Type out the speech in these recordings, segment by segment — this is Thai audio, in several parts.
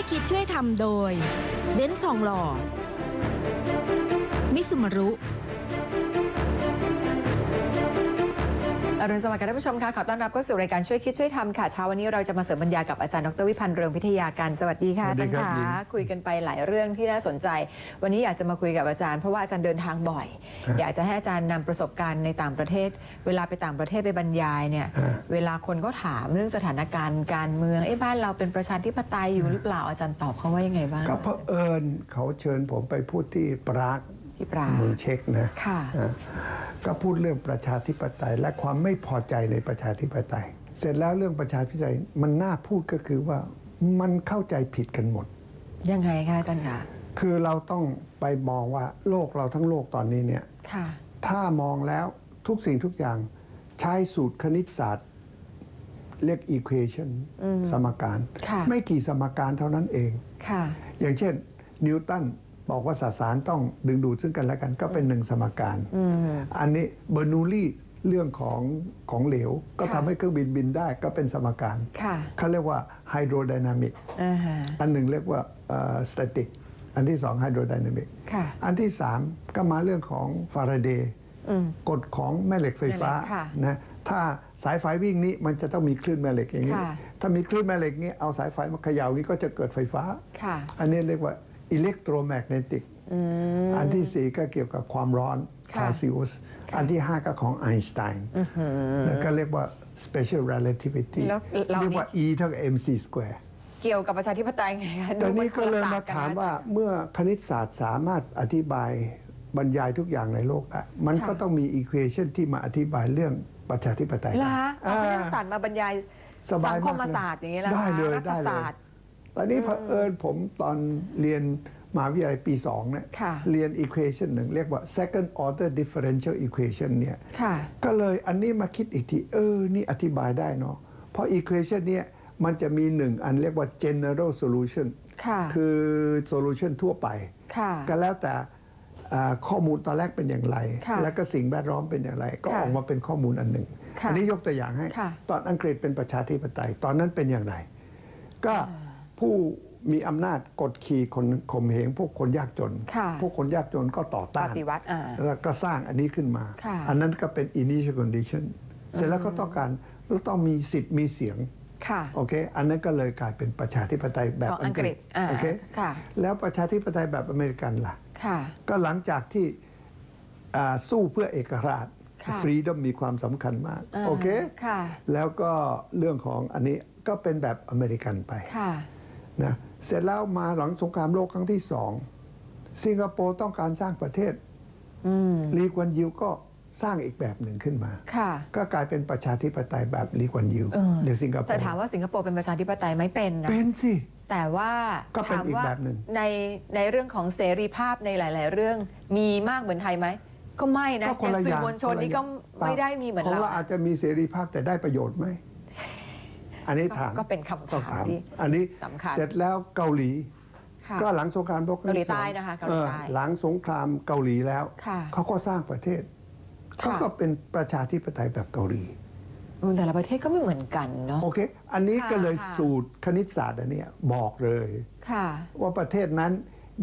วยคิดช่วยทำโดย เบนซ์ทองหล่อ มิสุมารุ อรุณสวัสดิ์ค่ะท่านผู้ชมค่ะขอต้อนรับเข้าสู่รายการช่วยคิดช่วยทำค่ะเช้าวันนี้เราจะมาเสริมบรรยายกับอาจารย์ดรวิพันธ์เรืองวิทยาการสวัสดีค่ะสวัอาสดีจารย์ครับขาหญิงคุยกันไปหลายเรื่องที่น่าสนใจ วันนี้อยากจะมาคุยกับอาจารย์เพราะว่าอาจารย์เดินทางบ่อยฮะอยากจะให้อาจารย์นำประสบการณ์ในต่างประเทศ เวลาไปต่างประเทศไปบรรยายเนี่ยฮะเวลาคนก็ถามเรื่องสถานการณ์การเมืองเอ้บ้านเราเป็นประชาธิปไตยอยู่หรือเปล่าอาจารย์ตอบเขาว่ายังไงบ้างก็เพราะเอิญเขาเชิญผมไปพูดที่ปราก ที่ปราเมืองเช็กนะค่ะอะก็พูดเรื่องประชาธิปไตย และความไม่พอใจในประชาธิปไตย เสร็จแล้วเรื่องประชาธิปไตยมันน่าพูดก็คือว่ามันเข้าใจผิดกันหมด ยังไงคะอาจารย์คะคือเราต้องไปมองว่าโลกเราทั้งโลกตอนนี้เนี่ยค่ะถ้ามองแล้วทุกสิ่งทุกอย่างใช้สูตรคณิตศาสตร์เรียก equation อืมสมการค่ะไม่กี่สมการเท่านั้นเองค่ะอย่างเช่น นิวตัน บอกว่าสสารต้องดึงดูดซึ่งกันและกันก็เป็นหนึ่งสมการอืมอันนี้เบอร์นูลี่เรื่องของของเหลว ก็ค่ะทำให้เครื่องบินบินได้ก็เป็นสมการค่ะเขาเรียกว่าไฮโดรไดนามิกอ่าฮะอันหนึ่งเรียกว่าสแตติกอันที่สองไฮโดรไดนามิกค่ะอันที่สามก็มาเรื่องของฟาราเดย์อืมกฎของแม่เหล็กไฟฟ้าแม่เหล็กค่ะนะถ้าสายไฟวิ่งนี้มันจะต้องมีคลื่นแม่เหล็กอย่างนี้ค่ะถ้ามีคลื่นแม่เหล็กนี้เอาสายไฟมาเขย่านี้ก็จะเกิดไฟฟ้าค่ะอันนี้เรียกว่า อิเล็กโทรแมกเนติกอืมอันที่สี่ก็เกี่ยวกับความร้อนค่ะคาซิอุสอันที่ห้าก็ของไอน์สไตน์แล้วก็เรียกว่า special relativity แล้วเรานี่เรียกว่า E เท่ากับ mc square เกี่ยวกับประชาธิปไตยไงคะตอนนี้ดูก็เลยนคนมาศสตร์นถามนะว่าเมื่อคณิตศาสตร์สามารถอธิบายบรรยายทุกอย่างในโลกได้มันก็ต้องมี equation ที่มาอธิบายเรื่องประชาธิปไตยเหรอได้คะเอาคณิตศาสตอ่าร์มาบรรยายสบายสังคมากมเลยศาสตร์อย่างนี้แล้วได้เลยรัฐได้เลยศาส ตร์ตอนนี้เผอิญผมตอนเรียนมหาวิทยาลัยปีสองเนี่ยค่ะเรียน equation หนึ่งเรียกว่า second order differential equation เนี่ยค่ะก็เลยอันนี้มาคิดอีกที เออ นี่อธิบายได้เนาะเพราะ equation เนี่ยมันจะมีหนึ่งอันเรียกว่า general solution ค่ะคือ solution ทั่วไปค่ะก็แล้วแต่อ่าข้อมูลตอนแรกเป็นอย่างไรค่ะแล้วก็สิ่งแวดล้อมเป็นอย่างไร ก็ค่ะออกมาเป็นข้อมูลอันหนึ่งค่ะอันี้ยกตัวอย่างให้ค่ะตอนอังกฤษเป็นประชาธิปไตย ตอนนั้นเป็นอย่างไร ก็ ผู้มีอำนาจกดขี่คนข่มเหงพวกคนยากจนค่ะพวกคนยากจนก็ต่อปต้านฏิวัติอ่าแล้วก็สร้างอันนี้ขึ้นมาค่ะอันนั้นก็เป็น initial condition เสร็จแล้วก็ต้องการแล้วต้องมีสิทธิ์มีเสียงค่ะโอเค อันนั้นก็เลยกลายเป็นประชาธิปไตยแบบของอัอังงกกฤฤษษอ่าโอเคค่ะแล้วประชาธิปไตยแบบอเมริกันล่ะค่ะก็หลังจากที่อ่าสู้เพื่อเอกราชค่ะฟรีดอมมีความสำคัญมากอ่าโอเคค่ะแล้วก็เรื่องของอันนี้ก็เป็นแบบอเมริกันไปค่ะ นะเสร็จแล้วมาหลังสงครามโลกครั้งที่สองสิงคโปร์ต้องการสร้างประเทศอืมลีกวันยิวก็สร้างอีกแบบหนึ่งขึ้นมาค่ะก็กลายเป็นประชาธิปไตยแบบลีกวันยิวเออในสิงคโปแต่ร์ถามว่าสิงคโปร์เป็นประชาธิปไตยไหม่เป็นนะเป็นสิแต่ว่าก็เป็นถามอีกว่าแบบหนึ่งในในเรื่องของเสรีภาพในหลาย ๆ เรื่องมีมากเหมือนไทยไหมก็ไม่นะก็คนละสื่อย่าองมวลชนนี่ก็คนละอย่างไม่ได้มีเหมือนของเราเราอาจจะมีเสรีภาพแต่ได้ประโยชน์ไหม อันนี้ถามก็เป็นคำต้องถาถามมที่อันนี้สำคัญเสร็จแล้วเกาหลี ค่ะ ก็หลังสงครามโลกครั้งที่สองเกาหลีใต้นะคะเกาหลีใต้ ออหลังสงครามเกาหลีแล้ว ค่ะ เขาก็สร้างประเทศ ค่ะ เขาก็เป็นประชาธิปไตยแบบเกาหลี อืมแต่ละประเทศก็ไม่เหมือนกันเนาะ โอเค อันนี้ค่ะก็เลยค่ะ สูตรคณิตศาสตร์อันเนี้ยบอกเลย ค่ะ ว่าประเทศนั้น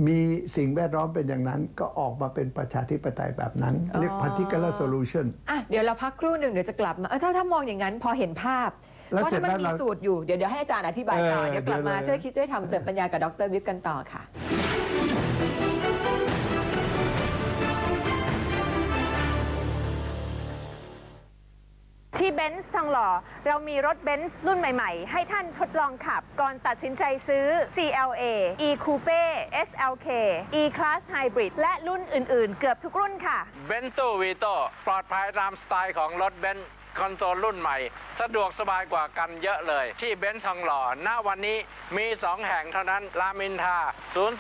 มีสิ่งแวดล้อมเป็นอย่างนั้น ก็ออกมาเป็นประชาธิปไตยแบบนั้น เรียกอ๋อ particular solution อะเดี๋ยวเราพักครู่หนึ่งเดี๋ยวจะกลับมาเออถ้าถ้ามองอย่างนั้นพอเห็นภาพ แล้วเพราะเสร็จถ้ามันแล้วมีเรา สูตรอยู่เดี๋ยวเดี๋ยวให้อาจารย์อธิบายต่อ เออเดี๋ยวกลับมาเดี๋ยวเลย ช่วยคิดช่วยทำเสริมปัญญากับดรวิฟกันต่อค่ะ ที่เบนซ์ทองหล่อ เรามีรถเบนซ์รุ่นใหม่ ๆ ให้ท่านทดลองขับ ก่อนตัดสินใจซื้อ CLA E Coupe SLK E Class Hybrid และรุ่นอื่น ๆ เกือบทุกรุ่นค่ะ เบนตูวีโตปลอดภัยตามสไตล์ของรถเบนซ์ คอนโซลรุ่นใหม่ สะดวกสบายกว่ากันเยอะเลย ที่เบนซ์ทองหล่อณวันนี้มี 2 แห่งเท่านั้นรามอินทรา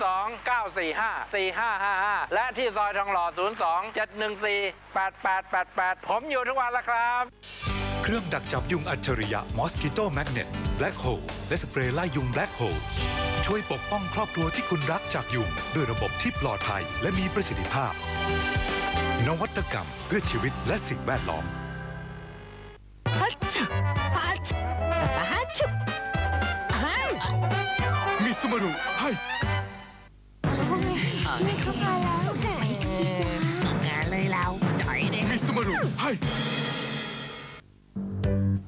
02 945 4555 และที่ซอยทองหล่อ 02 714 8888 ผมอยู่ทุกวันละครับเครื่องดักจับยุงอัจฉริยะ Mosquito Magnet Black Hole และสเปรย์ไล่ยุง Black Hole ช่วยปกป้องครอบครัวที่คุณรักจากยุง ด้วยระบบที่ปลอดภัยและมีประสิทธิภาพ นวัตกรรมเพื่อชีวิตและสิ่งแวดล้อม มิซูมารุให้งานเลยเราจ่อยเลยมิสมารุให้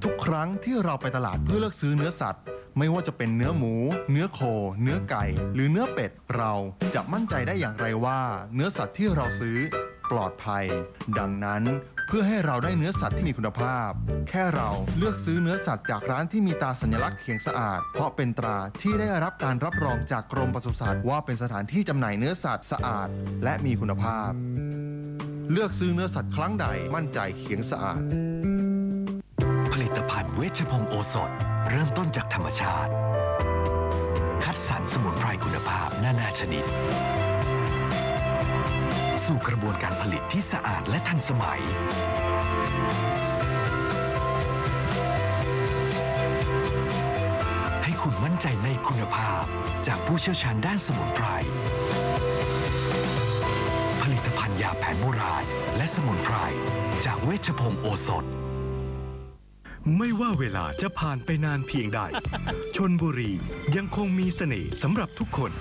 ทุกครั้งที่เราไปตลาดเพื่อเลือกซื้อเนื้อสัตว์ ไม่ว่าจะเป็นเนื้อหมู เนื้อโค เนื้อไก่ หรือเนื้อเป็ด เราจะมั่นใจได้อย่างไรว่า เนื้อสัตว์ที่เราซื้อปลอดภัย ดังนั้น เพื่อให้เราได้เนื้อสัตว์ที่มีคุณภาพ แค่เราเลือกซื้อเนื้อสัตว์จากร้านที่มีตราสัญลักษณ์เขียงสะอาด เพราะเป็นตราที่ได้รับการรับรองจากกรมปศุสัตว์ว่าเป็นสถานที่จำหน่ายเนื้อสัตว์สะอาด และมีคุณภาพ เลือกซื้อเนื้อสัตว์ครั้งใดมั่นใจเขียงสะอาด ผลิตภัณฑ์เวชพงศ์โอสถ เริ่มต้นจากธรรมชาติ คัดสรรสมุนไพรคุณภาพนานาชนิด สู่กระบวนการผลิตที่สะอาดและทันสมัย ให้คุณมั่นใจในคุณภาพจากผู้เชี่ยวชาญด้านสมุนไพร ผลิตภัณฑ์ยาแผนโบราณและสมุนไพร จากเวชพงศ์โอสถไม่ว่าเวลาจะผ่านไปนานเพียงใด ชนบุรียังคงมีเสน่ห์สำหรับทุกคน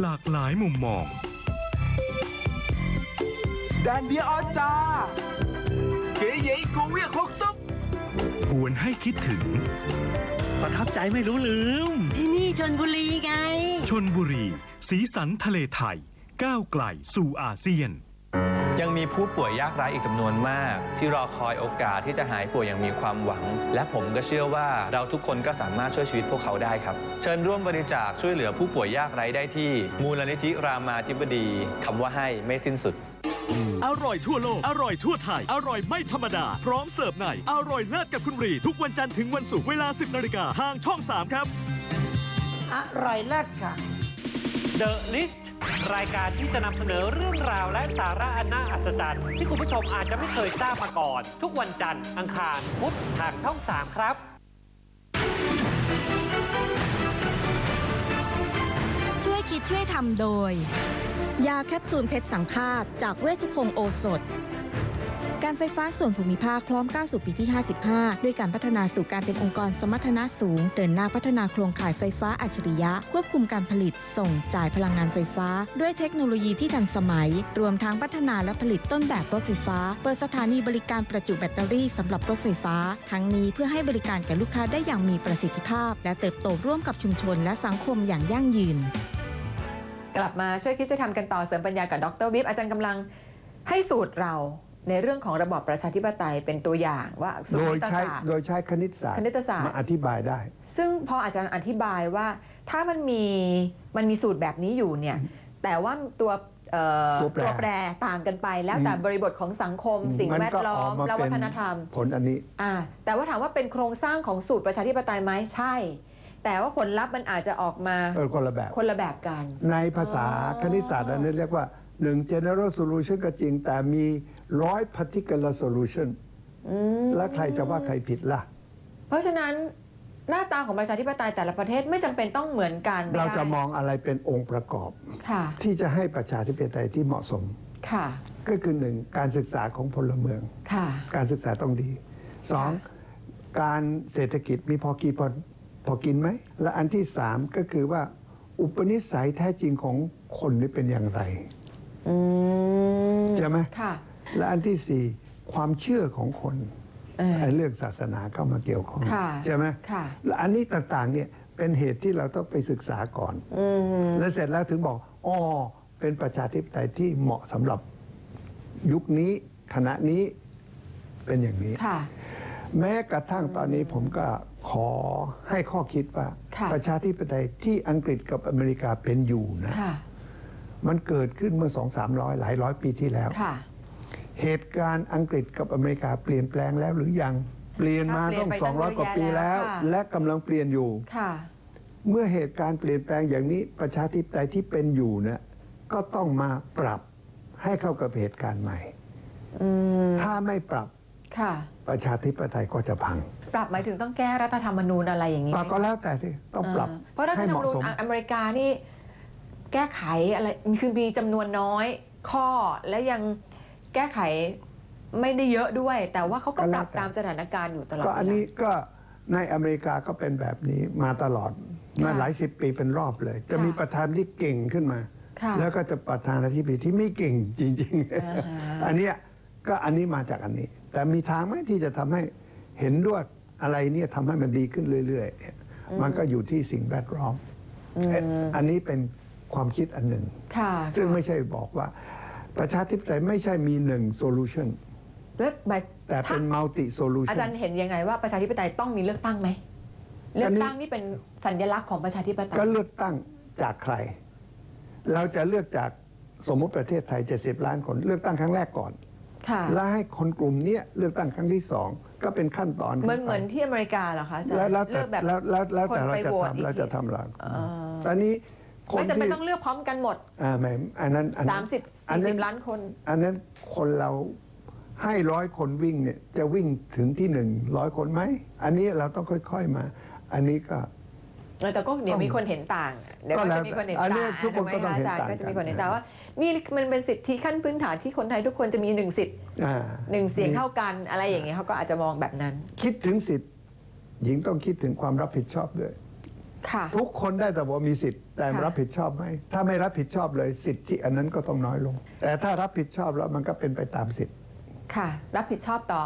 หลากหลายมุมมอง แดนเดียออจาเจ๊เย่กูเวียคกตุ๊บหวนให้คิดถึง ประทับใจไม่รู้ลืม ที่นี่ชนบุรีไง ชนบุรี สีสันทะเลไทย ก้าวไกลสู่อาเซียน ยังมีผู้ป่วยยากไร้อีกจำนวนมาก ที่รอคอยโอกาสที่จะหายป่วยอย่างมีความหวัง และผมก็เชื่อว่าเราทุกคนก็สามารถช่วยชีวิตพวกเขาได้ครับ เชิญร่วมบริจาคช่วยเหลือผู้ป่วยยากไร้ได้ที่ มูลนิธิรามาธิบดีคำว่าให้ไม่สิ้นสุด อร่อยทั่วโลก อร่อยทั่วไทย อร่อยไม่ธรรมดา พร้อมเสิร์ฟใน อร่อยเลิศกับคุณรี ทุกวันจันทร์ถึงวันศุกร์เวลา 10นาฬิกาทางช่อง 3 ครับ อร่อยเลิศค่ะ The List รายการที่จะนำเสนอเรื่องราวและสาระอันน่าอัศจรรย์ที่คุณผู้ชมอาจจะไม่เคยทราบมาก่อน ทุกวันจันทร์อังคารพุธทางช่อง 3 ครับ ช่วยคิดช่วยทำโดย ยาแคปซูลเพชรสังฆาตจากเวชพงศ์โอสถ การไฟฟ้าส่วนภูมิภาคพร้อมก้าวสู่ปีที่ 55 ด้วยการพัฒนาสู่การเป็นองค์กรสมรรถนะสูง เดินหน้าพัฒนาโครงข่ายไฟฟ้าอัจฉริยะ ควบคุมการผลิต ส่งจ่ายพลังงานไฟฟ้า ด้วยเทคโนโลยีที่ทันสมัย รวมทั้งพัฒนาและผลิตต้นแบบรถไฟฟ้า เปิดสถานีบริการประจุแบตเตอรี่สำหรับรถไฟฟ้า ทั้งนี้เพื่อให้บริการแก่ลูกค้าได้อย่างมีประสิทธิภาพ และเติบโตร่วมกับชุมชน และสังคมอย่างยั่งยืน กลับมาช่วยคิดช่วยทำกันต่อเสริมปัญญากับดรวิบอาจารย์กำลังให้สูตรเรา ในเรื่องของระบอบประชาธิปไตยเป็นตัวอย่างว่าสูตรโดยคณิตใช้ศาสตร์ โดยใช้คณิตศาสตร์คณิตศาสตร์ มาอธิบายได้ ซึ่งพออาจารย์อธิบายว่าถ้ามันมีมันมีสูตรแบบนี้อยู่เนี่ยแต่ว่าตัวเอ่อตัวแปรแปรต่างกันไป แล้วแต่อืม บริบทของสังคม สิ่งมันแวดก็ล้อออมกมาและเป็วันฒนธรรม ผลอันนี้ อ่าแต่ว่าถามว่าเป็นโครงสร้างของสูตรประชาธิปไตยไหมใช่ แต่ว่าผลลัพธ์มันอาจจะออกมาเออคนละแบบ คนละแบบกัน ในภาษาอ๋อ คณิตศาสตร์อันนี้เรียกว่า หนึ่ง general solution ก็จริง แต่มีร้อย particular solution อืมแล้วใครจะว่าใครผิดล่ะ เพราะฉะนั้นหน้าตาของประชาธิปไตยแต่ละประเทศไม่จำเป็นต้องเหมือนกันเราจะไได้มองอะไรเป็นองค์ประกอบ ค่ะ ที่จะให้ประชาธิปไตยที่เหมาะสม ค่ะ ก็คือหนึ่งการศึกษาของพลเมือง ค่ะ การศึกษาต้องดีสองการเศรษฐกิจมีพอกินพอพอกินไหม และอันที่สามก็คือว่าอุปนิสัยแท้จริงของคนนี่เป็นอย่างไรอืม ใช่ไหมค่ะ และอันที่สี่ความเชื่อของคนเออ ไอ้เรื่องศาสนาเข้ามาเกี่ยวข้องค่ะใช่ไหมค่ะ และอันนี้ต่างๆเนี่ยเป็นเหตุที่เราต้องไปศึกษาก่อน อืมและเสร็จแล้วถึงบอกอ๋อเป็นประชาธิปไตยที่เหมาะสำหรับยุคนี้ขณะนี้เป็นอย่างนี้ ค่ะ แม้กระทั่งตอนนี้ผมก็ขอให้ข้อคิดว่า ค่ะ ประชาธิปไตยที่อังกฤษกับอเมริกาเป็นอยู่นะ ค่ะ มันเกิดขึ้นเมื่อสองสามร้อยหลายร้อยปีที่แล้วค่ะเหตุการณ์อังกฤษกับอเมริกาเปลี่ยนแปลงแล้วหรือยัง เปลี่ยนมาเปลี่ยต้นองไปสองร้อยตั้งกว่าปีเยอะแยะแล้ว แล้วค่ะและกำลังเปลี่ยนอยู่ค่ะเมื่อเหตุการณ์เปลี่ยนแปลงอย่างนี้ประชาธิปไตยที่เป็นอยู่เนี่ยก็ต้องมาปรับให้เข้ากับเหตุการณ์ใหม่อืมถ้าไม่ปรับค่ะประชาธิปไตยก็จะพัง ปรับหมายถึงต้องแก้รัฐธรรมนูญอะไรอย่างนี้ปรับก็แล้วแต่สิต้องปรับาเพราะรัฐธรให้รเหมมาะนูญสมอเมริกานี่ แก้ไขอะไรคือมีจำนวนน้อยข้อและยังแก้ไขไม่ได้เยอะด้วย แต่ว่าเขาก็ก็ปแล้รัวบแต่ตามสถานการณ์อยู่ตลอดก็อันเวลานี้ก็ในอเมริกาก็เป็นแบบนี้มาตลอดมาค่ะหลายสิบปีเป็นรอบเลยจะค่ะมีประธานที่เก่งขึ้นมาค่ะแล้วก็จะประธานาธิบดีที่ไม่เก่งจริงอ่าฮะๆอันเนี้ยก็อันนี้มาจากอันนี้ แต่มีทางไหมที่จะทำให้เห็นด้วยอะไรเนี่ยทำให้มันดีขึ้นเรื่อยๆเนี่ยมันก็อยู่ที่สิ่งแวดล้อมอืมเอ๊ะอันนี้เป็น ความคิดอันหนึ่ง ค่ะซึ่งไม่ใช่บอกว่าประชาธิปไตยไม่ใช่มีหนึ่งโซลูชันแล้วหมายแต่เป็นมัลติโซลูอาชัจารนย์เห็นยังไงว่าประชาธิปไตยต้องมีเลือกตั้งไหม เลือกตั้งนี่เป็นสัญลักษณ์ของประชาธิปไตย ก็เลือกตั้งจากใคร เราจะเลือกจากสมมติประเทศไทย 70 ล้านคนเลือกตั้งครั้งแรกก่อนค่ะแล้วให้คนกลุ่มเนี้ยเลือกตั้งครั้งที่สองก็เป็นขั้นตอนเหมือนขึ้เหมือนไปที่อเมริกาเหรอคะอาจารย์แล้วแล้วแต่เลือกแบบแล้วแล้วแล้วแต่คนเราไปจะโหวตอีกทำเราจะทีทำหลังอ่าตอนนี้ คนไม่จำเป็นที่ต้องเลือกพร้อมกันหมด อ่าไม่อันนั้นอันนั้น 30 อันนั้น 40 ล้านคน อันนั้นคนเราให้ร้อยคนวิ่งเนี่ยจะวิ่งถึงที่หนึ่งร้อยคนไหม อันนี้เราต้องค่อยๆมา อันนี้ก็ แต่ก็เดี๋ยวมีคนเห็นต่าง เดี๋ยวก็ก็แล้วจะมีคนเห็นอันต่างนี้ทุกคนก็ต้องเห็นถูไมคะต่างก็จะมีคนเห็นกันต่างว่า นี่มันเป็นสิทธิขั้นพื้นฐานที่คนไทยทุกคนจะมีหนึ่งสิทธิ์อ่าหนึ่งเสียงเท่ากันอะไรอย่างเงี้ยเขาก็อาจจะมองแบบนั้น คิดถึงสิทธิ์ หญิงต้องคิดถึงความรับผิดชอบด้วย ค่ะทุกคนได้แต่ว่ามีสิทธิ์แต่ค่ะรับผิดชอบไหมถ้าไม่รับผิดชอบเลยสิทธิอันนั้นก็ต้องน้อยลง แต่ถ้ารับผิดชอบแล้วมันก็เป็นไปตามสิทธิ์ค่ะ รับผิดชอบต่อ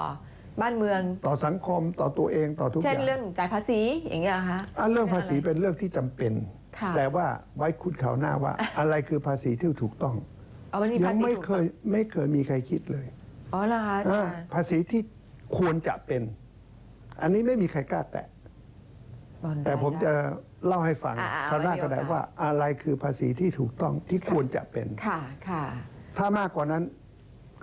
บ้านเมือง ต่อสังคมต่อตัวเองต่อทุกอเช่นย่างเรื่องจ่ายภาษีอย่างเงี้ยเหรอคะอะเรื่องภาษีเป็นเรื่องที่จำเป็นค่ะแต่ว่าไว้คุดเขาวหน้าว่า อะไรคือภาษีที่ถูกต้องเอามันมียัภาษีไม่ถูกเคยไม่เคยมีใครคิดเลยอ๋อเหรอคะอาจารอ่าย์ภาษีที่ควรจะเป็น อันนี้ไม่มีใครกล้าแตะบอกได้แต่ผมจะ เล่าให้ฟังอ่าๆคราวหน้าไว้มีก็ได้โอกาสว่าอะไรคือภาษีที่ถูกต้องที่ควรจะเป็น ค่ะค่ะถ้ามากกว่านั้น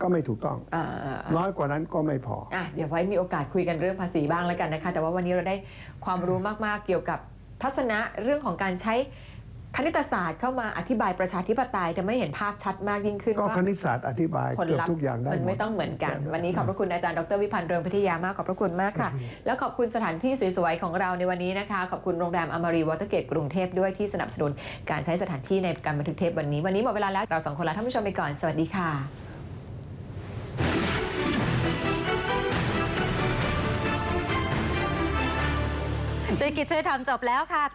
ก็ไม่ถูกต้อง อ่าๆน้อยกว่านั้นก็ไม่พอ อะเดี๋ยวไว้มีโอกาสคุยกันเรื่องภาษีบ้างแล้วกันนะคะ แต่ว่าวันนี้เราได้ความรู้มากๆเกี่ยวกับทัศนะเรื่องของการใช้ คณิตศาสตร์เข้ามาอธิบายประชาธิปไตยแต่ไม่เห็นภาพชัดมากยิ่งขึ้นก็ว่าคณิตศาสตร์อธิบายผลเกือบลัพทุกธ์อย่างได้มันหมไม่ดต้องเหมือนกันใช่วันนี้ขอบพระคุณอาจารย์ดรวิพันธ์เรืองพิทยามากขอบพระคุณมากค่ะ แล้วขอบคุณสถานที่สวยๆของเราในวันนี้นะคะ ขอบคุณโรงแรมอมรีวอเตอร์เกตกรุงเทพด้วยที่สนับสนุนการใช้สถานที่ในการบันทึกเทปวันนี้ วันนี้หมดเวลาแล้วเราสองคนลาท่านผู้ชมไปก่อนสวัสดีค่ะช่วยคิดช่วยทำจบแล้วค่ะ